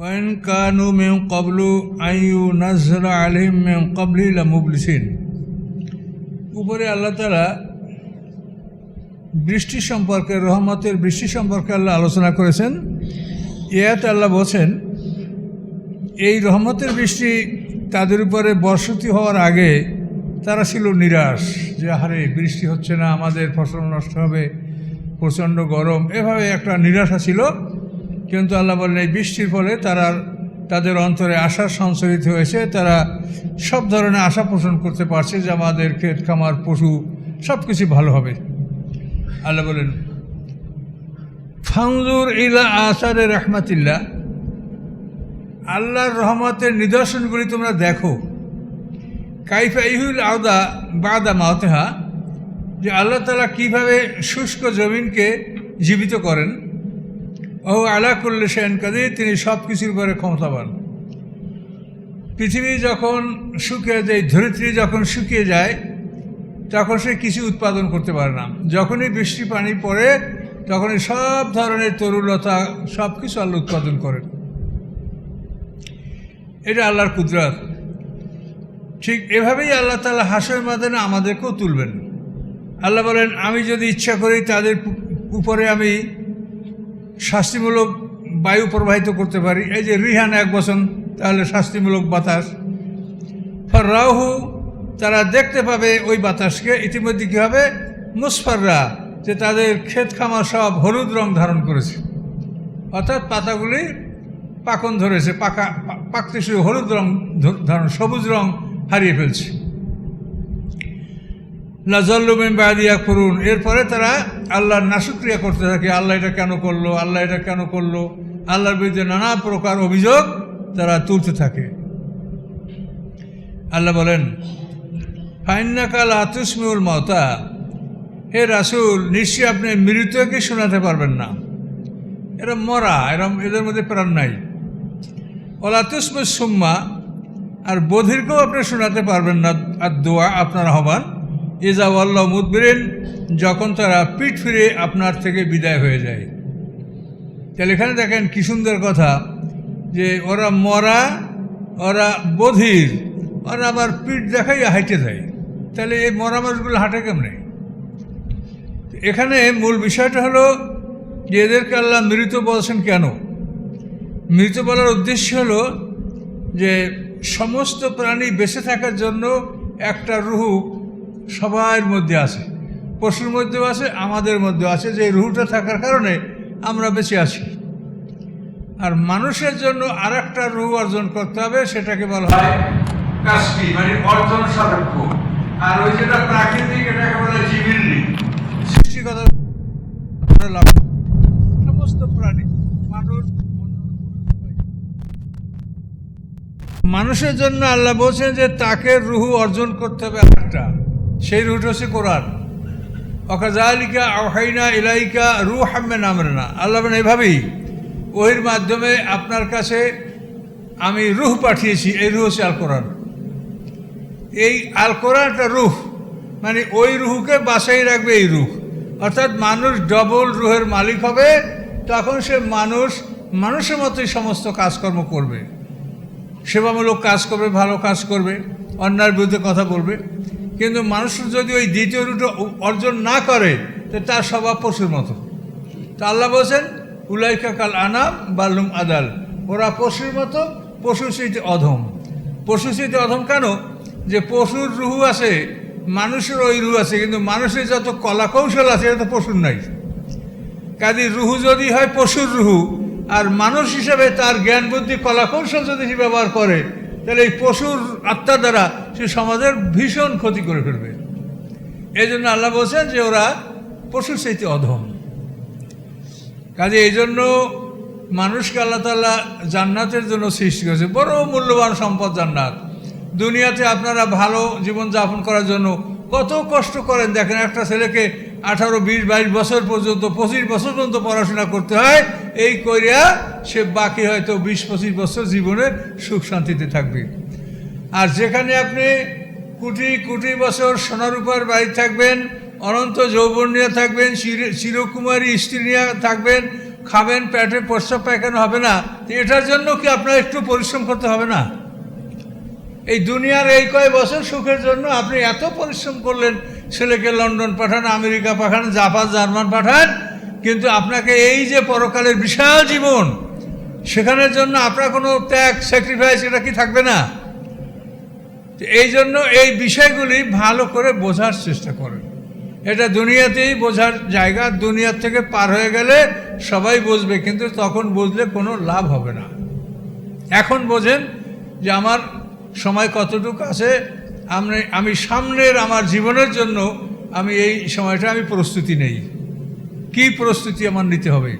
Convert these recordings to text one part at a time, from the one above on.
Wine কানু মেম কবলু আইউ নাজরা আলিম মেম কবলি মুবলিসিন উপরে আল্লাহ তালা বৃষ্টি সম্পর্কে, রহমতের বৃষ্টি সম্পর্কে আল্লাহ আলোচনা করেছেন। ইয়াত আল্লাহ বলছেন, এই রহমতের বৃষ্টি তাদের উপরে বর্ষতি হওয়ার আগে তারা ছিল নিরাশ, যে হারে বৃষ্টি হচ্ছে না, আমাদের ফসল নষ্ট হবে, প্রচণ্ড গরম। এভাবে একটা নিরাশা ছিল। কিন্তু আল্লাহ বলেন, এই বৃষ্টির ফলে তারা তাদের অন্তরে আশা সঞ্চরিত হয়েছে। তারা সব ধরনের আশা পোষণ করতে পারছে যে আমাদের ক্ষেত, খামার, পশু সব কিছু ভালো হবে। আল্লাহ বলেন ফাংজুর ইলা আসারে রহমাতিল্লাহ, আল্লাহর রহমতের নিদর্শনগুলি তোমরা দেখো। কাইফা ইহুল আওদা বাদা মাওতেহা যে আল্লাহ তালা কীভাবে শুষ্ক জমিনকে জীবিত করেন ও আলা করলে সেন কাজে তিনি সব কিছুর উপরে ক্ষমতাবান। পৃথিবী যখন শুকিয়ে যায়, ধরিত্রী যখন শুকিয়ে যায়, তখন সে কিছু উৎপাদন করতে পারে না। যখনই বৃষ্টি পানি পড়ে, তখনই সব ধরনের তরুলতা সব কিছু আল্লাহ উৎপাদন করেন। এটা আল্লাহর কুদরত। ঠিক এভাবেই আল্লাহ তালা হাসের মাধ্যমে আমাদেরকেও তুলবেন। আল্লাহ বলেন, আমি যদি ইচ্ছা করি, তাদের উপরে আমি শাস্তিমূলক বায়ু প্রবাহিত করতে পারি। এই যে রিহান এক বছর তাহলে শাস্তিমূলক বাতাস। ফর রাহু তারা দেখতে পাবে ওই বাতাসকে। ইতিমধ্যে কী হবে? মুসফাররা, যে তাদের ক্ষেত খামার সব হলুদ রং ধারণ করেছে। অর্থাৎ পাতাগুলি পাকন ধরেছে, পাকা পাকতে শুরু হলুদ রং ধারণ, সবুজ রং হারিয়ে ফেলছে। লাজল্লুমেন বাদিয়া করুন, এরপরে তারা আল্লাহর নাশুক্রিয়া করতে থাকে, আল্লাহ এটা কেন করল, আল্লাহ এটা কেন করল, আল্লাহর বিরুদ্ধে নানা প্রকার অভিযোগ তারা তুলতে থাকে। আল্লাহ বলেন ফাইন্নাকাল আতুসমিউল মতা হে রাসুল, নিশ্চয়ই আপনি মৃতকে শোনাতে পারবেন না। এরা মরা এরম এদের মধ্যে প্রাণ নাই। অলাতুসম সুম্মা, আর বধিরকেও আপনি শোনাতে পারবেন না, আর দোয়া আপনার হবান ইজা ওয়াল্লাহ মুদবিরেন, যখন তারা পিঠ ফিরে আপনার থেকে বিদায় হয়ে যায়। তাহলে এখানে দেখেন কি সুন্দর কথা, যে ওরা মরা, ওরা বধির ওরা আবার পিঠ দেখাই হাইটে যায়। তাহলে এই মরা মানুষগুলো হাঁটে কেমনে? এখানে মূল বিষয়টা হলো যে এদেরকে আল্লাহ মৃত বলছেন কেন? মৃত বলার উদ্দেশ্য হলো যে সমস্ত প্রাণী বেঁচে থাকার জন্য একটা রুহু সবার মধ্যে আছে। পশুর মধ্যেও আছে, আমাদের মধ্যেও আছে, যে রুহুটা থাকার কারণে আমরা বেঁচে আছি। আর মানুষের জন্য আর একটা রুহু অর্জন করতে হবে, সেটাকে বলা হয় কাশি মানে অর্জন সাপেক্ষ আর ওই যেটা প্রাকৃতিক এটাকে বলে জীবিনী সৃষ্টিগত সমস্ত প্রাণী, মানুষ, মানুষের জন্য আল্লাহ বলছেন যে তাকে রুহু অর্জন করতে হবে একটা সেই রুহটা হচ্ছে কোরআন। অকাজালিকা আহাইনা ইলাইকা রু হাম্মে নামরে না আল্লাহ এভাবেই ওহির মাধ্যমে আপনার কাছে আমি রুহ পাঠিয়েছি। এই রুহ হচ্ছে আল কোরআন এই আল কোরআনটা রুহ মানে ওই রুহকে বাসাই রাখবে এই রুহ। অর্থাৎ মানুষ ডবল রুহের মালিক হবে, তখন সে মানুষ, মানুষের মতোই সমস্ত কাজকর্ম করবে। সেবামূলক কাজ করবে, ভালো কাজ করবে, অন্যায়ের বিরুদ্ধে কথা বলবে। কিন্তু মানুষ যদি ওই দ্বিতীয় রুটো অর্জন না করে, তো তার স্বভাব পশুর মতো। তা আল্লাহ বলছেন, উলাইকা কাল আনাম বাল্লুম আদাল। ওরা পশুর মতো, পশু স্মৃতি অধম। পশু স্মৃতি অধম কেন? যে পশুর রুহু আছে, মানুষের ওই রুহু আছে, কিন্তু মানুষের যত কলা কৌশল আছে এটা তো পশুর নাই। কাজে রুহু যদি হয় পশুর রুহু, আর মানুষ হিসেবে তার জ্ঞান বুদ্ধি কলা কৌশল যদি ব্যবহার করে, তাহলে এই পশুর আত্মা দ্বারা সে সমাজের ভীষণ ক্ষতি করে ফেলবে। এই জন্য আল্লাহ বলছেন যে ওরা পশুর চাইতে অধম। কাজে এই জন্য মানুষকে আল্লাহ তাল্লাহ জান্নাতের জন্য সৃষ্টি করেছে। বড় মূল্যবান সম্পদ জান্নাত। দুনিয়াতে আপনারা ভালো জীবনযাপন করার জন্য কত কষ্ট করেন। দেখেন একটা ছেলেকে আঠারো, বিশ, বাইশ বছর পর্যন্ত, পঁচিশ বছর পর্যন্ত পড়াশোনা করতে হয়। এই করিয়া সে বাকি হয়তো বিশ, পঁচিশ বছর জীবনের সুখ শান্তিতে থাকবে। আর যেখানে আপনি কোটি কোটি বছর সোনারূপার বাড়ি থাকবেন, অনন্ত যৌবন নিয়ে থাকবেন চিরকুমারী স্ত্রী নিয়ে থাকবেন, খাবেন, পেটে প্রস্রাব পায়খানা হবে না এটার জন্য কি আপনার একটু পরিশ্রম করতে হবে না? এই দুনিয়ার এই কয় বছর সুখের জন্য আপনি এত পরিশ্রম করলেন, ছেলেকে লন্ডন পাঠান, আমেরিকা পাঠান, জাপান, জার্মান পাঠান, কিন্তু আপনাকে এই যে পরকালের বিশাল জীবন, সেখানের জন্য আপনার কোনো ত্যাগ স্যাক্রিফাইস এটা কি থাকবে না? এই জন্য এই বিষয়গুলি ভালো করে বোঝার চেষ্টা করেন। এটা দুনিয়াতেই বোঝার জায়গা দুনিয়ার থেকে পার হয়ে গেলে সবাই বুঝবে, কিন্তু তখন বুঝলে কোনো লাভ হবে না। এখন বোঝেন যে আমার সময় কতটুকু আছে, আমি আমি সামনের আমার জীবনের জন্য আমি এই সময়টা আমি প্রস্তুতি নেই। কি প্রস্তুতি আমার নিতে হবে?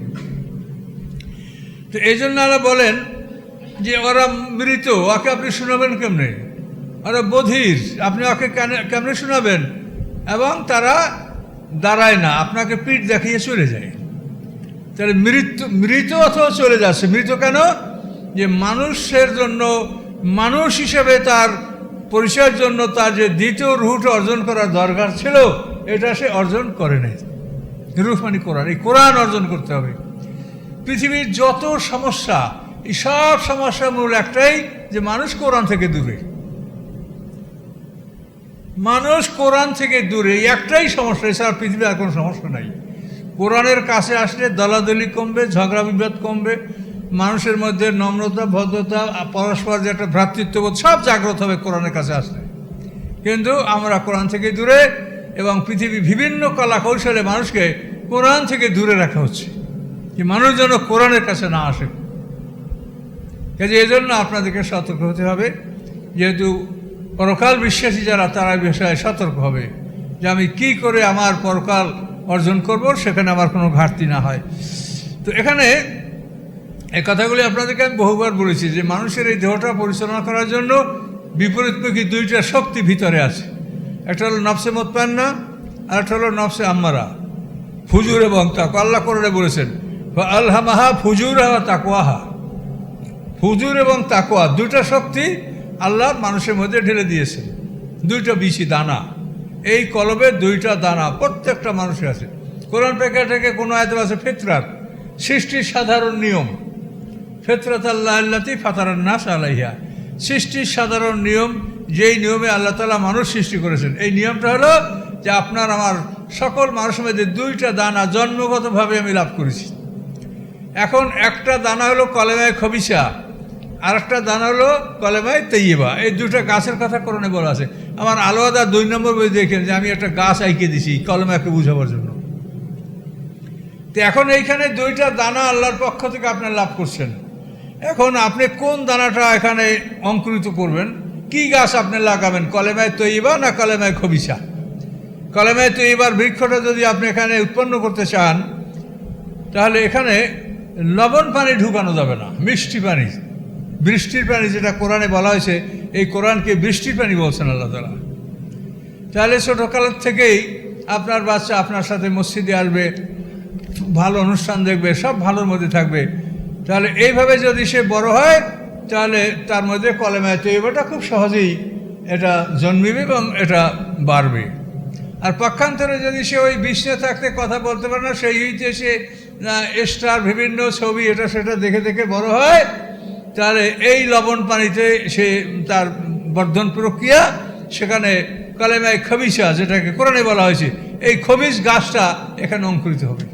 তো এই জন্য ওরা বলেন যে, ওরা মৃত, ওকে আপনি শোনাবেন কেমনে? ওরা বধির, আপনি ওকে কেমনে শোনাবেন? এবং তারা দাঁড়ায় না, আপনাকে পিঠ দেখিয়ে চলে যায়। তাহলে মৃত্যু, মৃত অথবা চলে যাচ্ছে। মৃত কেন? যে মানুষের জন্য, মানুষ হিসেবে তার পরিচয়ের জন্য তার যে দ্বিতীয় রুট অর্জন করার দরকার ছিল, এটা সে অর্জন করে নাই। রুহ মানে কোরআন, এই কোরআন অর্জন করতে হবে। পৃথিবীর যত সমস্যা, এই সব সমস্যার মূল একটাই যে মানুষ কোরআন থেকে দূরে। মানুষ কোরআন থেকে দূরে, একটাই সমস্যা, এছাড়া পৃথিবীর আর কোনো সমস্যা নাই। কোরআনের কাছে আসলে দলাদলি কমবে, ঝগড়া বিবাদ কমবে, মানুষের মধ্যে নম্রতা, ভদ্রতা পরস্পর যে একটা ভ্রাতৃত্ববোধ, সব জাগ্রত হবে কোরআনের কাছে আসলে। কিন্তু আমরা কোরআন থেকে দূরে এবং পৃথিবী বিভিন্ন কলা কৌশলে মানুষকে কোরআন থেকে দূরে রাখা হচ্ছে যে মানুষ যেন কোরআনের কাছে না আসে। কাজে এই জন্য আপনাদেরকে সতর্ক হতে হবে, যেহেতু পরকাল বিশ্বাসী যারা, তারা বিষয়ে সতর্ক হবে যে আমি কি করে আমার পরকাল অর্জন করব, সেখানে আমার কোনো ঘাটতি না হয়। তো এখানে এই কথাগুলি আপনাদেরকে আমি বহুবার বলেছি যে মানুষের এই দেহটা পরিচালনা করার জন্য বিপরীতমুখী দুইটা শক্তি ভিতরে আছে। একটা হলো নফসে মোতপান্না আর একটা হলো নফসে আম্মারা। ফুজুর এবং তাকু আল্লাহ করে বলেছেন আল্লামাহা ফুজুর তাকুয়াহা ফুজুর এবং তাকোয়া দুইটা শক্তি আল্লাহ মানুষের মধ্যে ঢেলে দিয়েছে। দুইটা বিচি দানা। এই কলবে দুইটা দানা, প্রত্যেকটা মানুষের আছে। কোরআন পেকা থেকে কোনো আয়ত আছে, ফিতরাত। সৃষ্টির সাধারণ নিয়ম। ফেতরাত আল্লাহ আল্লাতি ফাতারান নাস আলাইহা। সৃষ্টির সাধারণ নিয়ম, যেই নিয়মে আল্লাহ তালা মানুষ সৃষ্টি করেছেন। এই নিয়মটা হলো যে আপনার আমার সকল মানুষের মধ্যে দুইটা দানা জন্মগতভাবে আমি লাভ করেছি। এখন একটা দানা হলো কলেমায় খবিসা। আর একটা দানা হলো কলেমায় তেইবা এই দুটা গাছের কথা করণে বলা আছে। আমার আলাদা দুই নম্বর বই দেখেন যে আমি একটা গাছ আইকে দিছি কলেমাকে বুঝাবার জন্য। তো এখন এইখানে দুইটা দানা আল্লাহর পক্ষ থেকে আপনি লাভ করছেন। এখন আপনি কোন দানাটা এখানে অঙ্কুরিত করবেন? কি গাছ আপনি লাগাবেন? কলেমায় তৈবা না কলেমায় খবিসা? কলেমায় তৈবার বৃক্ষটা যদি আপনি এখানে উৎপন্ন করতে চান, তাহলে এখানে লবণ পানি ঢুকানো যাবে না, মিষ্টি পানি। বৃষ্টির পানি যেটা কোরআনে বলা হয়েছে, এই কোরআনকে বৃষ্টির পানি বলছেন আল্লাহ তালা তাহলে ছোটোকালের থেকেই আপনার বাচ্চা আপনার সাথে মসজিদে আসবে, ভালো অনুষ্ঠান দেখবে, সব ভালোর মধ্যে থাকবে। তাহলে এইভাবে যদি সে বড় হয়, তাহলে তার মধ্যে কলেমায় তৈবাটা খুব সহজেই এটা জন্মিবে এবং এটা বাড়বে। আর পক্ষান্তরে যদি সে ওই বিশ্বে থাকতে কথা বলতে পারে না, সেই হইতে সে স্টার বিভিন্ন ছবি, এটা সেটা দেখে দেখে বড় হয় তাহলে এই লবণ পানিতে সে তার বর্ধন প্রক্রিয়া, সেখানে কালেমায় খবিসা যেটাকে কোরআনে বলা হয়েছে, এই খবিস গাছটা এখানে অঙ্কুরিত হবে।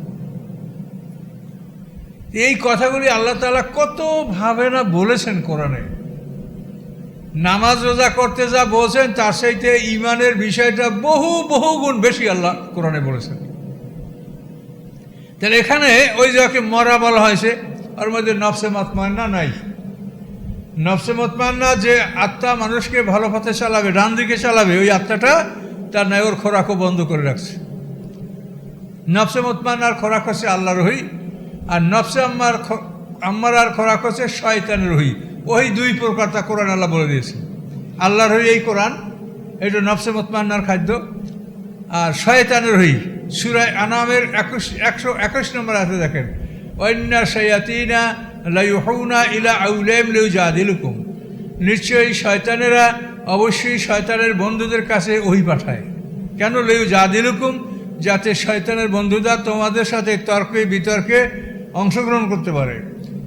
এই কথাগুলি আল্লাহ তালা কতভাবে না বলেছেন কোরআনে। নামাজ রোজা করতে যা বলছেন, তার সাথে ইমানের বিষয়টা বহু বহু গুণ বেশি আল্লাহ কোরআনে বলেছেন। তাহলে এখানে ওই যাকে মরা বলা হয়েছে, ওর মধ্যে নফসে মতমান্না নাই। নফসে মতমান্না যে আত্মা মানুষকে ভালো পথে চালাবে, ডান দিকে চালাবে, ওই আত্মাটা তার নাই, ওর খোরাকও বন্ধ করে রাখছে। নফসে মতমান্নার খোরাক হচ্ছে আল্লাহ রহি আর নফসে আম্মার আম্মার আর খোরাক হচ্ছে শয়তানের রহি ওই দুই প্রকার তা কোরআন আল্লাহ বলে দিয়েছে। আল্লাহর হই এই কোরআন, এটা নফসে মতমান্নার খাদ্য, আর শয়তানের হই সুরায় আনামের একুশ একশো একুশ নম্বর আছে দেখেন, অন্যা সয়াতিনা লাইহৌনা ইলা আউলেম লেউ জাদিলুকুম নিশ্চয়ই শয়তানেরা অবশ্যই শয়তানের বন্ধুদের কাছে ওই পাঠায়। কেন? লেউ জাদিলুকুম যাতে শয়তানের বন্ধুরা তোমাদের সাথে তর্কে বিতর্কে অংশগ্রহণ করতে পারে।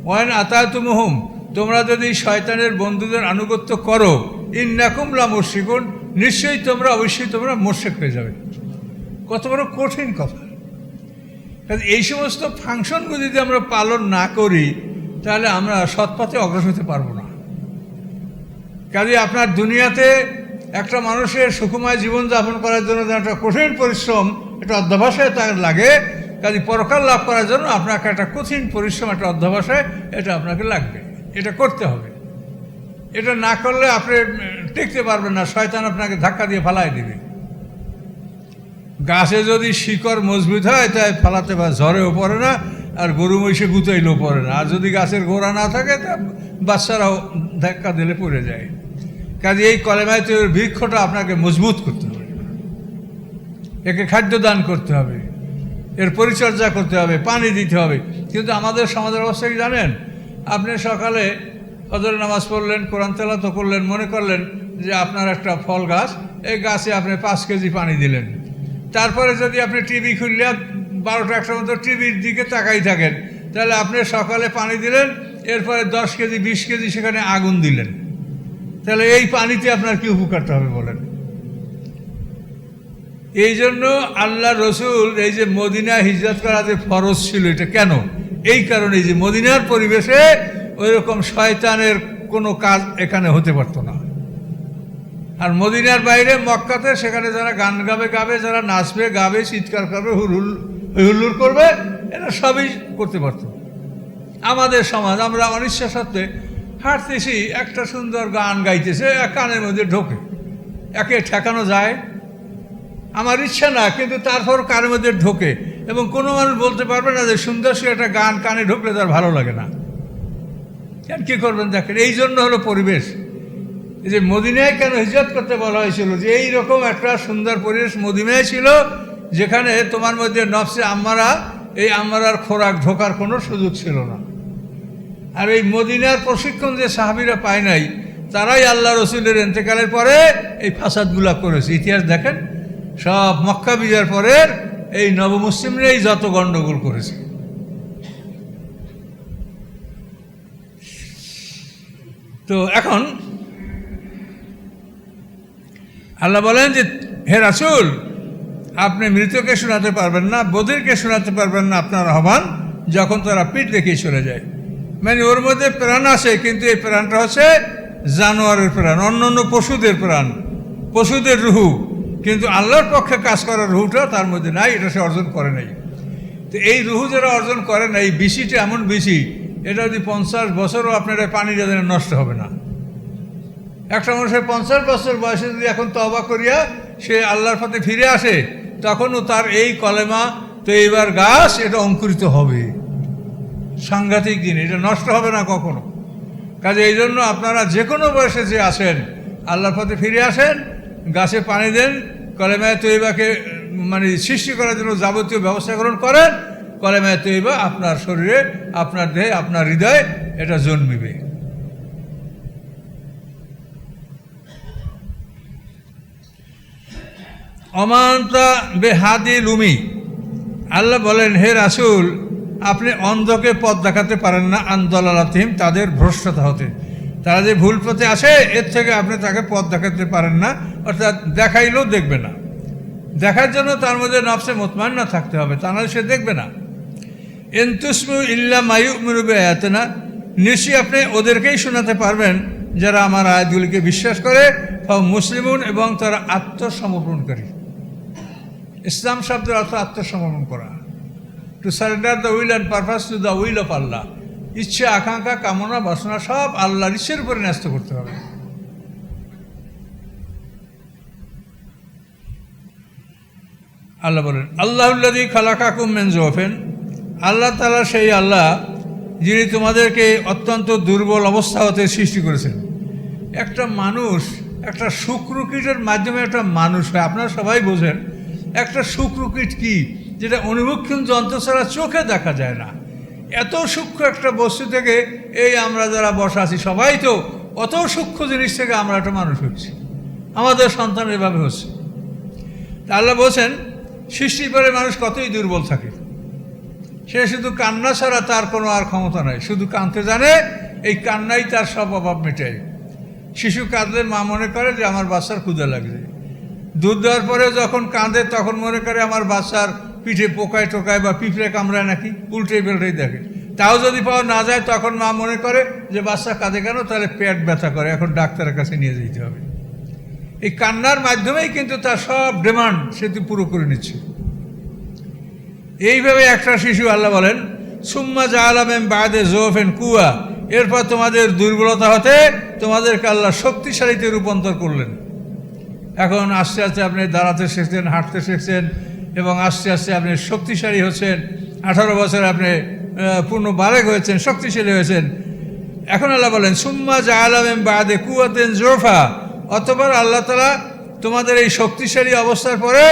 ওয়ান আতায়তুমুহুম তোমরা যদি শয়তানের বন্ধুদের আনুগত্য করো, ইন্নাকুম লা মুশরিকুন নিশ্চয়ই তোমরা অবশ্যই তোমরা মোর্শেক হয়ে যাবে। কত বড় কঠিন কথা। এই সমস্ত ফাংশনগুলো যদি আমরা পালন না করি তাহলে আমরা সৎপথে অগ্রসর হতে পারব না। কাজে আপনার দুনিয়াতে একটা মানুষের সুখময় জীবনযাপন করার জন্য একটা কঠিন পরিশ্রম, একটা অধ্যবসায় তার লাগে, কাজে পরকাল লাভ করার জন্য আপনাকে একটা কঠিন পরিশ্রম, একটা অধ্যবসায় এটা আপনাকে লাগবে। এটা করতে হবে। এটা না করলে আপনি টিকতে পারবেন না, শয়তান আপনাকে ধাক্কা দিয়ে ফালাই দেবে। গাছে যদি শিকড় মজবুত হয়, তাই ফালাতে বা ঝড়েও পড়ে না আর গরু মহিষে গুতাইলেও পড়ে না। আর যদি গাছের গোড়া না থাকে, তা বাচ্চারাও ধাক্কা দিলে পড়ে যায়। কাজে এই কলেমায় তো বৃক্ষটা আপনাকে মজবুত করতে হবে। একে খাদ্য দান করতে হবে। এর পরিচর্যা করতে হবে, পানি দিতে হবে। কিন্তু আমাদের সমাজের অবস্থা কি জানেন? আপনি সকালে ফজর নামাজ পড়লেন, কোরআন তেলাত করলেন, মনে করলেন যে আপনার একটা ফল গাছ, এই গাছে আপনি পাঁচ কেজি পানি দিলেন। তারপরে যদি আপনি টিভি খুললে বারোটা একটার মতো টিভির দিকে তাকাই থাকেন। তাহলে আপনি সকালে পানি দিলেন, এরপরে দশ কেজি, বিশ কেজি সেখানে আগুন দিলেন। তাহলে এই পানিতে আপনার কি উপকারটা হবে বলেন? এই জন্য আল্লাহ রসুল, এই যে মদিনা হিজরত করা যে ফরজ ছিল এটা কেন? এই কারণে যে মদিনার পরিবেশে ওই রকম শয়তানের কোনো কাজ এখানে হতে পারতো না। আর মদিনার বাইরে মক্কাতে সেখানে যারা গান গাবে গাবে, যারা নাচবে, গাবে, চিৎকার করবে হুলহুল হুল্লুর করবে এটা সবই করতে পারতো। আমাদের সমাজ, আমরা অনিচ্ছা সত্ত্বে হাঁটতেছি, একটা সুন্দর গান গাইতেছে, এক কানের মধ্যে ঢোকে। একে ঠেকানো যায়। আমার ইচ্ছা না, কিন্তু তারপর কানের মধ্যে ঢোকে। এবং কোনো মানুষ বলতে পারবে না যে সুন্দর সে একটা গান কানে ঢুকলে তার ভালো লাগে না। কেন, কী করবেন দেখেন, এই জন্য হলো পরিবেশ। যে মদিনায় কেন হিজরত করতে বলা হয়েছিল যে এই রকম একটা সুন্দর পরিবেশ মদিনায় ছিল যেখানে তোমার মধ্যে নফসে আম্মারা, এই আম্মারার খোরাক ঢোকার কোনো সুযোগ ছিল না। আর এই মদিনার প্রশিক্ষণ যে সাহাবিরা পায় নাই, তারাই আল্লাহ রসুলের এন্তেকালের পরে এই ফাসাদগুলা করেছে। ইতিহাস দেখেন, সব মক্কা বিজয়ের পরে এই নবমুসলিমরাই যত গণ্ডগোল করেছে। তো এখন আল্লাহ বলেন যে, হে রাসুল আপনি মৃতকে শোনাতে পারবেন না, বধিরকে শোনাতে পারবেন না, আপনার আহ্বান যখন তারা পিঠ দেখিয়ে চলে যায়। মানে ওর মধ্যে প্রাণ আছে, কিন্তু এই প্রাণটা হচ্ছে জানোয়ারের প্রাণ, অন্য অন্য পশুদের প্রাণ, পশুদের রুহু। কিন্তু আল্লাহর পক্ষে কাজ করার রুহুটা তার মধ্যে নাই, এটা সে অর্জন করে নাই। তো এই রুহু যারা অর্জন করে না, এই বিসিটা এমন বিসি এটা যদি পঞ্চাশ বছরও আপনার পানি যাদের নষ্ট হবে না। একটা মানুষের পঞ্চাশ বছর বয়সে যদি এখন তবা করিয়া সে আল্লাহর পথে ফিরে আসে তখনও তার এই কলেমা, তো এইবার গাছ, এটা অঙ্কুরিত হবে। সাংঘাতিক দিন, এটা নষ্ট হবে না কখনো। কাজে এই জন্য আপনারা যে কোনো বয়সে যে আসেন, আল্লাহর পথে ফিরে আসেন, গাছে পানি দেন, কলেমায় তৈবাকে মানে সৃষ্টি করার জন্য যাবতীয় ব্যবস্থা গ্রহণ করেন, কলেমায় তৈবা আপনার শরীরে, আপনার দেহে, আপনার হৃদয়ে এটা জন্মিবে। অমান্তা বেহাদি লুমি। আল্লাহ বলেন, হে রাসুল, আপনি অন্ধকে পথ দেখাতে পারেন না আন্দোলালাতিম তাদের ভ্রষ্টতা হতে। তারা যে ভুল পথে আসে, এর থেকে আপনি তাকে পথ দেখাতে পারেন না, অর্থাৎ দেখাইলেও দেখবে না। দেখার জন্য তার মধ্যে নফসে মোতমান্না থাকতে হবে, তা নাহলে সে দেখবে না। এন্তুসমু ইল্লা মায়ু মিরুবে আয়াতে না নিশ্চয়ই আপনি ওদেরকেই শোনাতে পারবেন, যারা আমার আয়াতগুলিকে বিশ্বাস করে মুসলিমুন এবং তারা আত্মসমর্পণকারী। ইসলাম শব্দের অর্থ আত্মসমর্পণ করা। To surrender the will and purpose to the will of Allah ইচ্ছে, আকাঙ্ক্ষা, কামনা, বাসনা সব আল্লাহর ইচ্ছের উপরে ন্যস্ত করতে হবে। আল্লাহ বলেন আল্লাহুল্লাদি খালাকাকুম মেন জোফেন আল্লাহ তালা সেই আল্লাহ যিনি তোমাদেরকে অত্যন্ত দুর্বল অবস্থা হতে সৃষ্টি করেছেন। একটা মানুষ, একটা শুক্রকীটের মাধ্যমে একটা মানুষ হয়, আপনারা সবাই বোঝেন। একটা শুক্রকীট কি, যেটা অনুভক্ষণ যন্ত্র ছাড়া চোখে দেখা যায় না। এত সূক্ষ্ম একটা বস্তু থেকে এই আমরা যারা বসা আছি সবাই তো, অত সূক্ষ্ম জিনিস থেকে আমরা একটা মানুষ হচ্ছি। আমাদের সন্তান এভাবে হচ্ছে। আল্লাহ বলছেন, সৃষ্টির পরে মানুষ কতই দুর্বল থাকে। সে শুধু কান্না ছাড়া তার কোনো আর ক্ষমতা নাই। শুধু কাঁদতে জানে, এই কান্নাই তার সব অভাব মেটায়। শিশু কাঁদলে মা মনে করে যে আমার বাচ্চার ক্ষুদা লাগছে। দুধ দেওয়ার পরে যখন কাঁদে, তখন মনে করে আমার বাচ্চার পিঠে পোকায় টোকায় বা পিঁপড়ে কামড়ায় নাকি, উল্টে বেল্টেই দেখে। তাও যদি পাওয়া না যায়, তখন মা মনে করে যে বাচ্চা কাঁদে কেন, তাহলে পেট ব্যথা করে, এখন ডাক্তারের কাছে নিয়ে যেতে হবে। এই কান্নার মাধ্যমেই কিন্তু তার সব ডিমান্ড সেটি পুরো করে নিচ্ছে। এইভাবে একটা শিশু, আল্লাহ বলেন, সুম্মা জাহালামেন বাদে জোফেন কুয়া এরপর তোমাদের দুর্বলতা হতে তোমাদেরকে আল্লাহ শক্তিশালীতে রূপান্তর করলেন। এখন আস্তে আস্তে আপনি দাঁড়াতে শিখছেন, হাঁটতে শিখছেন এবং আস্তে আস্তে আপনি শক্তিশালী হচ্ছেন। আঠারো বছর আপনি পূর্ণ বারেক হয়েছেন, শক্তিশালী হয়েছেন। এখন আল্লাহ বলেন, সুম্মা জাহালামেন বাদে কুয়াতেন জোফা অতবার আল্লাহ তালা তোমাদের এই শক্তিশালী অবস্থার পরে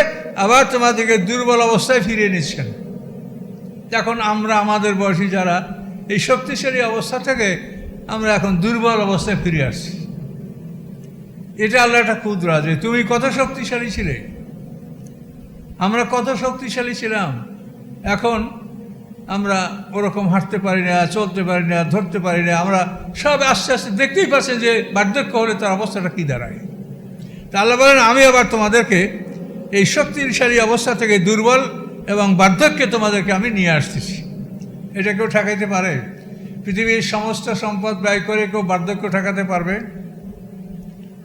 আবার তোমাদেরকে দুর্বল অবস্থায় ফিরিয়ে নিচ্ছেন। এখন আমরা, আমাদের বয়সী যারা, এই শক্তিশালী অবস্থা থেকে আমরা এখন দুর্বল অবস্থায় ফিরে আসছি। এটা আল্লাহ একটা ক্ষুদ্রা যে তুমি কত শক্তিশালী ছিলে? আমরা কত শক্তিশালী ছিলাম? এখন আমরা ওরকম হাঁটতে পারি না, চলতে পারি না, ধরতে পারি না। আমরা সব আস্তে আস্তে দেখতেই পাচ্ছেন যে বার্ধক্য হলে তার অবস্থাটা কী দাঁড়ায়। তা আল্লাহ বলেন, আমি আবার তোমাদেরকে এই শক্তিশালী অবস্থা থেকে দুর্বল এবং বার্ধক্যে তোমাদেরকে আমি নিয়ে আসতেছি। এটা কেউ ঠেকাইতে পারে? পৃথিবীর সমস্ত সম্পদ ব্যয় করে কেউ বার্ধক্য ঠেকাতে পারবে?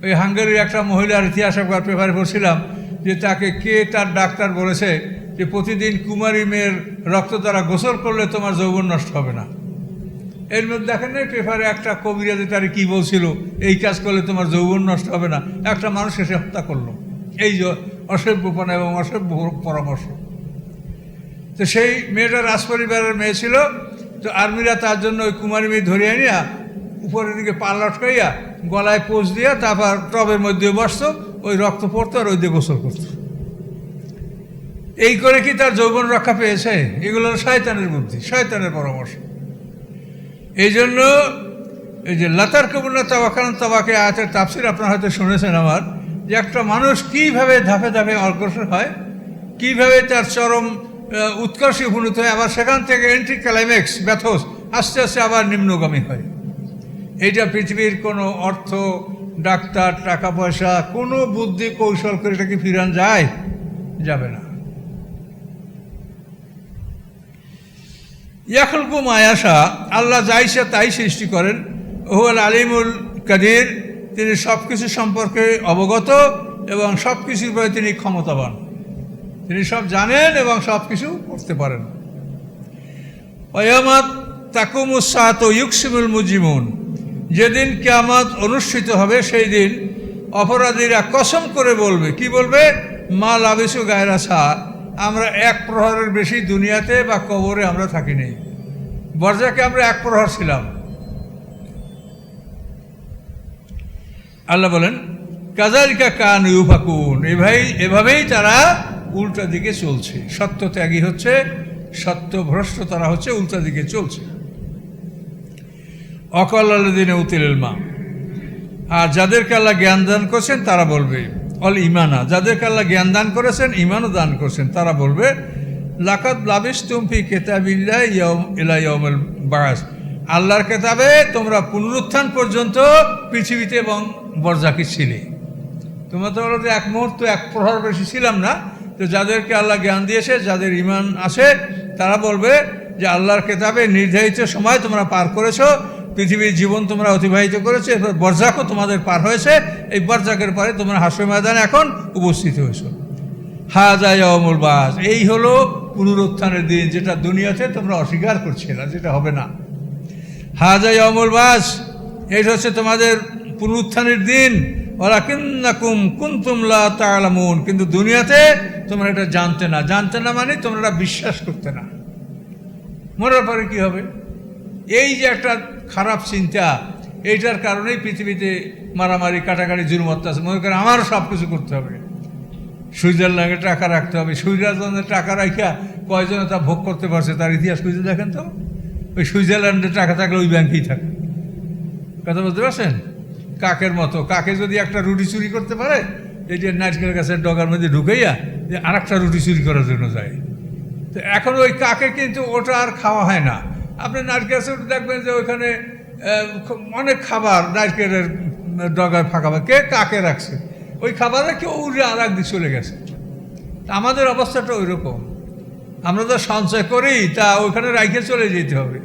ওই হাঙ্গেরির একটা মহিলার ইতিহাস একবার পেপারে পড়ছিলাম, যে তাকে কে তার ডাক্তার বলেছে যে প্রতিদিন কুমারী মেয়ের রক্ত দ্বারা গোসল করলে তোমার যৌবন নষ্ট হবে না। এর মধ্যে দেখেন না, পেপারে একটা কবিরাজে তারে কী বলছিল, এই কাজ করলে তোমার যৌবন নষ্ট হবে না। একটা মানুষ এসে হত্যা করল। এই যে অসভ্যপনা এবং অসভ্য পরামর্শ। তো সেই মেয়েটা রাজপরিবারের মেয়ে ছিল, তো আর্মিরা তার জন্য ওই কুমারী মেয়ে ধরে আনিয়া উপরের দিকে পাল লটকাইয়া গলায় পোষ দিয়ে তারপর টবের মধ্যে বসতো ওই রক্ত পড়তো আর ওই দিয়ে গোসল করতো এই করে কি তার যৌবন রক্ষা পেয়েছে? এগুলো শয়তানের বুদ্ধি, শয়তানের পরামর্শ। এই জন্য এই যে লতার কবুল্লা তাবাকান তাবাকে আয়াতের তাফসির আপনারা হয়তো শুনেছেন আমার, যে একটা মানুষ কীভাবে ধাপে ধাপে অগ্রসর হয়, কীভাবে তার চরম উৎকর্ষে উপনীত হয়, আবার সেখান থেকে এন্ট্রি ক্লাইম্যাক্স ব্যথস, আস্তে আস্তে আবার নিম্নগামী হয়। এইটা পৃথিবীর কোনো অর্থ, ডাক্তার টাকা পয়সা কোনো বুদ্ধি, কৌশল করে এটাকে ফিরান যায়, যাবে না। ইয়াখলকু মায়াশা, আল্লাহ যাইসা তাই সৃষ্টি করেন। ওহুয়াল আলিমুল কাদির, তিনি সব কিছু সম্পর্কে অবগত এবং সব কিছুর উপরে তিনি ক্ষমতাবান। তিনি সব জানেন এবং সব কিছু করতে পারেন। অয়ামাত তাকুমুসাত ইউকসিমুল মুজিমুন। যেদিন কিয়ামত অনুষ্ঠিত হবে, সেই দিন অপরাধীরা কসম করে বলবে, কি বলবে? মা লাবিসু গায়রা সা, আমরা এক প্রহরের বেশি দুনিয়াতে বা কবরে আমরা থাকি নেই। বর্জাকে আমরা এক প্রহর ছিলাম। আল্লাহ বলেন কাজালিকা কান ইউফাকুন এভাবেই এভাবেই তারা উল্টা দিকে চলছে। সত্য ত্যাগী হচ্ছে, সত্য ভ্রষ্ট তারা হচ্ছে, উল্টা দিকে চলছে। অকল দিনে উতিল মা। আর যাদেরকে আল্লাহ জ্ঞান দান করছেন, তারা বলবে, অল ইমানা। যাদেরকে আল্লাহ জ্ঞান দান করেছেন, ইমানও দান করছেন। তারা বলবে লাকাত লাবিস তুমফি কেতাবিল্লা ইয়ম ইলা বাস আল্লাহর কেতাবে তোমরা পুনরুত্থান পর্যন্ত পৃথিবীতে এবং বরজাকি ছিলে। তোমরা তো বলো যে এক মুহূর্ত এক প্রহর বেশি ছিলাম না। তো যাদেরকে আল্লাহ জ্ঞান দিয়েছে, যাদের ইমান আছে, তারা বলবে যে আল্লাহর কেতাবে নির্ধারিত সময় তোমরা পার করেছ। পৃথিবীর জীবন তোমরা অতিবাহিত করেছ, এরপর বরজাকও তোমাদের পার হয়েছে। এই বরজাকের পরে তোমরা হাসর ময়দানে এখন উপস্থিত হয়েছো। হাজা অমুল বাস এই হলো পুনরুত্থানের দিন যেটা দুনিয়াতে তোমরা অস্বীকার করছে না, যেটা হবে না। হাজা অমুল বাস এটা হচ্ছে তোমাদের পুনরুত্থানের দিন। ওরা কিন্নাকুম কুন্তুমলা তালামুন কিন্তু দুনিয়াতে তোমরা এটা জানতে না। জানতে না মানে তোমরা বিশ্বাস করতে না। মরার পরে কি হবে? এই যে একটা খারাপ চিন্তা, এইটার কারণেই পৃথিবীতে মারামারি, কাটাকাটি জুলুম অত্যাচার মনে করেন আমারও সব কিছু করতে হবে। সুইজারল্যান্ডে টাকা রাখতে হবে। সুইজারল্যান্ডে টাকা রাখা কয়জনে তা ভোগ করতে পারছে তার ইতিহাস খুঁজে দেখেন তো? ওই সুইজারল্যান্ডে টাকা থাকলে ওই ব্যাংকেই থাকে। কথা বলতে পারছেন? কাকের মতো। কাকে যদি একটা রুটি চুরি করতে পারে, এই যে নারকেল গাছের ডগার মধ্যে ঢুকাইয়া যে আর একটা রুটি চুরি করার জন্য যায়। তো এখন ওই কাকে কিন্তু ওটা আর খাওয়া হয় না। আপনি নারকেল উঠে দেখবেন যে ওইখানে অনেক খাবার নারকেলের ডগায় ফাঁকা। কে কাকে রাখছে? ওই খাবারে কেউ উড়ে আর একদিন চলে গেছে। আমাদের অবস্থাটা ওই রকম আমরা তো সঞ্চয় করি, তা ওইখানে রাইখে চলে যেতে হবে।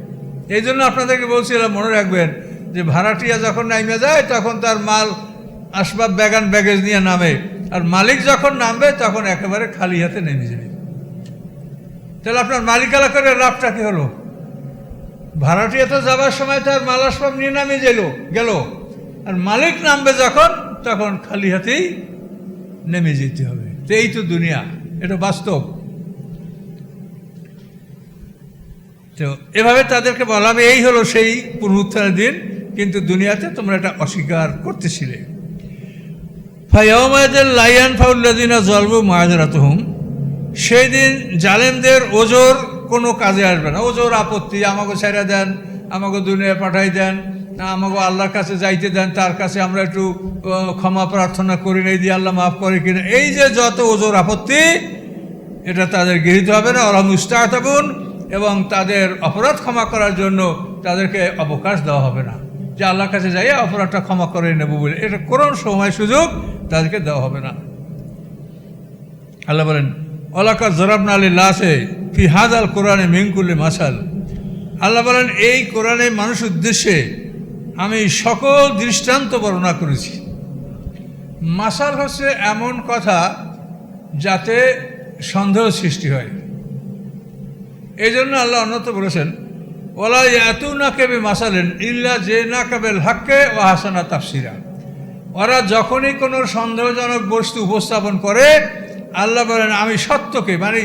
এই জন্য আপনাদেরকে বলছিলাম, মনে রাখবেন যে ভাড়াটিয়া যখন নামে যায়, তখন তার মাল আসবাব ব্যাগান, ব্যাগেজ নিয়ে নামে। আর মালিক যখন নামবে, তখন একেবারে খালি হাতে নেমে যাবে। তাহলে আপনার মালিকালা করে লাভটা কি হলো? ভাড়াটিয়া তো যাবার সময় তার মাল আসবাব নিয়ে নামে গেল গেল। আর মালিক নামবে যখন, তখন খালি হাতেই নেমে যেতে হবে। তো এই তো দুনিয়া, এটা বাস্তব। তো এভাবে তাদেরকে বলা হবে, এই হলো সেই পুনরুত্থানের দিন, কিন্তু দুনিয়াতে তোমরা এটা অস্বীকার করতেছিলে। ফাইয়ামায়দের লাইয়ান ফাউল্লাদিনা জলবু মাহাজরাতহুম সেই দিন জালেমদের ওজোর কোনো কাজে আসবে না। ওজোর আপত্তি, আমাকে ছেড়ে দেন, আমাকে দুনিয়া পাঠাই দেন, না, আমাকে আল্লাহর কাছে যাইতে দেন, তার কাছে আমরা একটু ক্ষমা প্রার্থনা করি নাই, দিয়ে আল্লাহ মাফ করে কিনা। এই যে যত ওজোর আপত্তি, এটা তাদের গৃহীত হবে না। ওরা মুস্তাহাবুন এবং তাদের অপরাধ ক্ষমা করার জন্য তাদেরকে অবকাশ দেওয়া হবে না। যে আল্লাহর কাছে যাই অপরাধটা ক্ষমা করে নেব বলে, এটা কোন সময় সুযোগ তাদেরকে দেওয়া হবে না। আল্লাহ বলেন অলাকা জরাবনা আলী লাসে ফি হাদ আল কোরআনে মিঙ্কুল্লি মাসাল। আল্লাহ বলেন, এই কোরআনে মানুষ উদ্দেশ্যে আমি সকল দৃষ্টান্ত বর্ণনা করেছি। মাসাল হচ্ছে এমন কথা যাতে সন্দেহ সৃষ্টি হয়। এই জন্য আল্লাহ অন্যত বলেছেন ওলা এত না কেবে মাসালেন ইল্লা যে না কেবেল হাক্কে ও হাসানা তাফসিরা। ওরা যখনই কোনো সন্দেহজনক বস্তু উপস্থাপন করে আল্লাহ বলেন, আমি সত্যকে মানে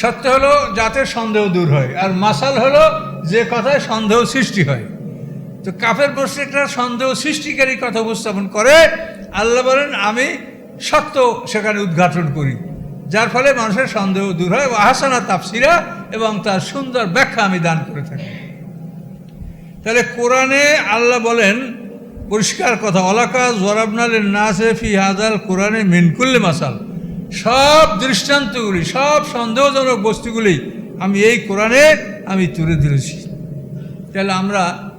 সত্য হলো যাতে সন্দেহ দূর হয়, আর মাসাল হলো যে কথায় সন্দেহ সৃষ্টি হয়। তো কাফের বস্তিটা সন্দেহ সৃষ্টিকারী কথা উপস্থাপন করে। আল্লাহ বলেন, আমি সত্য সেখানে উদ্ঘাটন করি, যার ফলে মানুষের সন্দেহ দূর হয় আহাসানা তাপসিরা এবং তার সুন্দর ব্যাখ্যা আমি দান করে থাকি। তাহলে কোরআনে আল্লাহ বলেন, পরিষ্কার কথা অলাকা জরাবনালের নাসে ফি হাজাল কোরআনে মিনকুল্লে মাসাল। সব দৃষ্টান্তগুলি, সব সন্দেহজনক বস্তুগুলি আমি এই কোরআনে আমি তুলে ধরেছি। তাহলে আমরা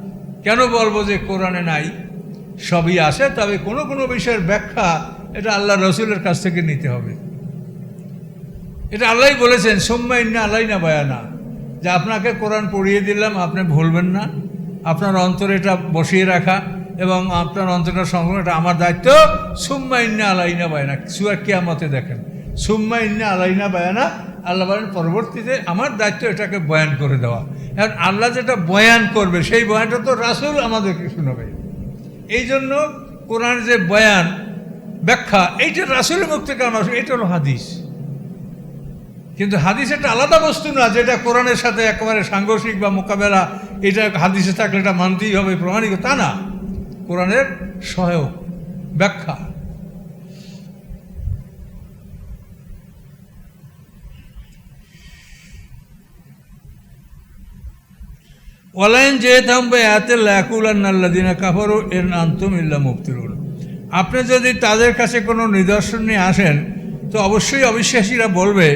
কেন বলব যে কোরআনে নাই? সবই আসে তবে কোনো কোনো বিষয়ের ব্যাখ্যা এটা আল্লাহ রসুলের কাছ থেকে নিতে হবে। এটা আল্লাহই বলেছেন, সোম্মা ইন্না আল্লাহ না বয়ানা। যে আপনাকে কোরআন পড়িয়ে দিলাম, আপনি ভুলবেন না। আপনার অন্তরে এটা বসিয়ে রাখা। এবং আপনার অন্তরটা সংগ্রহ এটা আমার দায়িত্ব। সুম্মা ইন্না আলাইনা বায়না সুয়ার কেয়ামতে দেখেন। সুম্মা ইন্না আলাইনা বায়ানা, আল্লাহ বলেন, পরবর্তীতে আমার দায়িত্ব এটাকে বয়ান করে দেওয়া। এখন আল্লাহ যেটা বয়ান করবে, সেই বয়ানটা তো রাসুল আমাদেরকে শোনাবে। এই জন্য কোরআন যে বয়ান, ব্যাখ্যা, এইটা রাসুলের মুখ থেকে আমরা এটা হলো হাদিস। কিন্তু হাদিস একটা আলাদা বস্তু না, যেটা কোরআনের সাথে একেবারে সাংঘর্ষিক বা মোকাবেলা, এটা হাদিসে থাকলে এটা মানতেই হবে প্রমাণিক তা না। কোরআনের সহায়ক ব্যাখ্যা। ওয়ালাইন যে থামবে এতে ল্যাকুলান্নাল্লাদিনা কাফারও এর আন্তম ইল্লা মুক্তিরুল আপনি যদি তাদের কাছে কোনো নিদর্শন নিয়ে আসেন, তো অবশ্যই অবিশ্বাসীরা বলবে,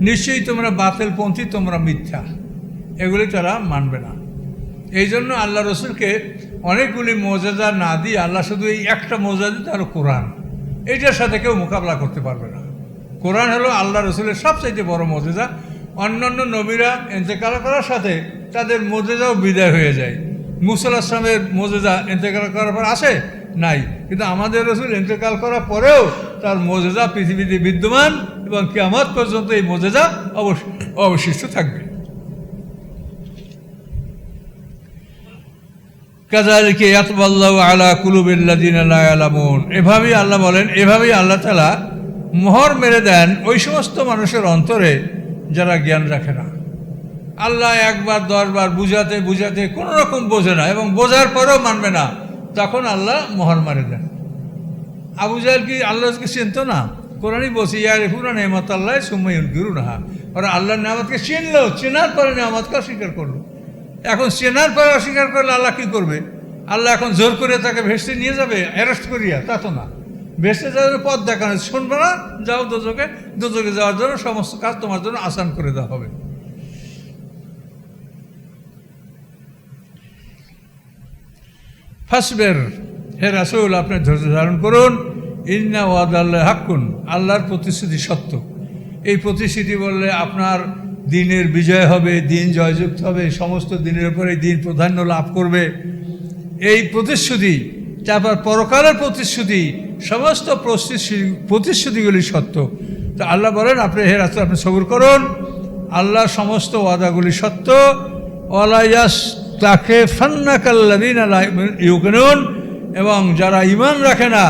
নিশ্চয়ই তোমরা বাতিলপন্থী, তোমরা মিথ্যা। এগুলি তারা মানবে না। এই জন্য আল্লাহ রসুলকে অনেকগুলি মজাদা না দিয়ে আল্লাহ শুধু এই একটা মজা দিতে আর কোরআন। এইটার সাথে কেউ মোকাবিলা করতে পারবে না। কোরআন হলো আল্লাহ রসুলের সবচাইতে বড় মজেদা অন্যান্য নবীরা এতেকাল করার সাথে তাদের মজেদাও বিদায় হয়ে যায়। মুসল আসলামের মজেদা এতেকাল করার পর আসে? নাই। কিন্তু আমাদের রসুল ইন্তেকাল করার পরেও তার মজেদা পৃথিবীতে বিদ্যমান এবং কেমত পর্যন্ত এই মজেদা অবশ- অবশিষ্ট থাকবে। কাজালিকে ইয়াতবাল্লাহু আলা কুলুবিল্লাদিন লা ইয়ালামুন। এভাবেই আল্লাহ বলেন, এভাবেই আল্লাহ তাআলা মোহর মেরে দেন ওই সমস্ত মানুষের অন্তরে যারা জ্ঞান রাখে না। আল্লাহ একবার, দশবার বুঝাতে বুঝাতে কোনো রকম বোঝে না এবং বোঝার পরেও মানবে না। তখন আল্লাহ মোহর মারে দেন। আবু জাহেল কি আল্লাহকে চিনত না? কোরআনই বলছি ইয়ার পুরা নেমত আল্লাহ সুমাইন গিরু না ওরা আল্লাহর নেয়ামতকে চিনলো, চেনার পরে নেয়ামতকে অস্বীকার করল। এখন চেনার পরে অস্বীকার করলে আল্লাহ কী করবে? আল্লাহ এখন জোর করে তাকে ভেসে নিয়ে যাবে অ্যারেস্ট করিয়া, তা তো না। ভেসে যাওয়ার পথ দেখানো শুনবে না? যাও দুজকে দুজকে যাওয়ার জন্য সমস্ত কাজ তোমার জন্য আসান করে দেওয়া হবে। ফাসবের, হে রাসুল, আপনি ধৈর্য ধারণ করুন। ইন্না ওয়াদ আল্লাহ হাক্কুন, আল্লাহর প্রতিশ্রুতি সত্য। এই প্রতিশ্রুতি বললে আপনার দিনের বিজয় হবে দিন জয়যুক্ত হবে সমস্ত দিনের উপরে দিন প্রাধান্য লাভ করবে এই প্রতিশ্রুতি তারপর পরকালের প্রতিশ্রুতি সমস্ত প্রতিশ্রুতি প্রতিশ্রুতিগুলি সত্য তো আল্লাহ বলেন আপনি হে রাস্তা আপনি সবুর করুন আল্লাহ সমস্ত ওয়াদাগুলি সত্য ওয়ালাইয়াস তাকে ফান্নাকাল্লাদিন ইউকেনুন এবং যারা ইমান রাখে না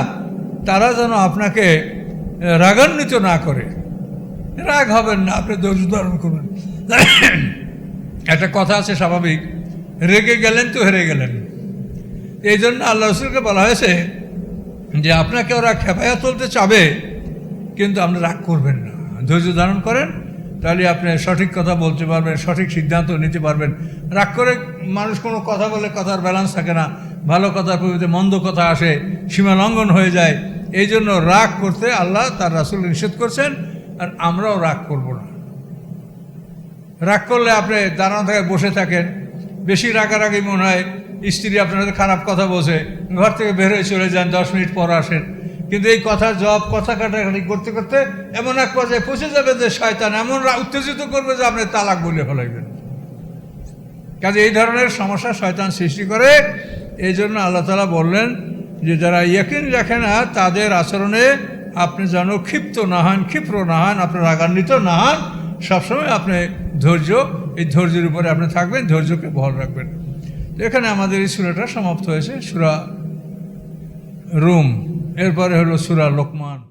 তারা যেন আপনাকে রাগান্বিত না করে রাগ হবেন না, আপনি ধৈর্য ধারণ করবেন একটা কথা আছে স্বাভাবিক, রেগে গেলেন তো হেরে গেলেন। এই জন্য আল্লাহ রসুলকে বলা হয়েছে যে আপনাকে ওরা খেপাইয়া তুলতে চাবে, কিন্তু আপনি রাগ করবেন না। ধৈর্য ধারণ করেন, তাহলে আপনি সঠিক কথা বলতে পারবেন, সঠিক সিদ্ধান্ত নিতে পারবেন। রাগ করে মানুষ কোনো কথা বলে কথার ব্যালেন্স থাকে না। ভালো কথার পরিবর্তে মন্দ কথা আসে, সীমা লঙ্ঘন হয়ে যায়। এই জন্য রাগ করতে আল্লাহ তার রাসুল নিষেধ করছেন। আর আমরাও রাগ করব না। রাগ করলে আপনি দাঁড়ানো থেকে বসে থাকেন। বেশি রাগারাগি মনে হয় স্ত্রী আপনাদের খারাপ কথা বসে ঘর থেকে বের হয়ে চলে যান, দশ মিনিট পর আসেন। কিন্তু এই কথার জব কথা কাটাকাটি করতে করতে এমন এক পর্যায়ে পৌঁছে যাবে যে শয়তান এমন উত্তেজিত করবে যে আপনি তালাক বলে ফেলাইবেন। কাজে এই ধরনের সমস্যা শয়তান সৃষ্টি করে। এই জন্য আল্লাহ তালা বললেন যে, যারা ইয়কিন রাখে না, তাদের আচরণে আপনি যেন ক্ষিপ্ত না হন, ক্ষিপ্র না হন, আপনি রাগান্বিত না হন, সবসময় আপনি ধৈর্য, এই ধৈর্যের উপরে আপনি থাকবেন, ধৈর্যকে বহাল রাখবেন। তো এখানে আমাদের এই সুরাটা সমাপ্ত হয়েছে, সুরা রুম। এরপরে হলো সুরা লোকমান।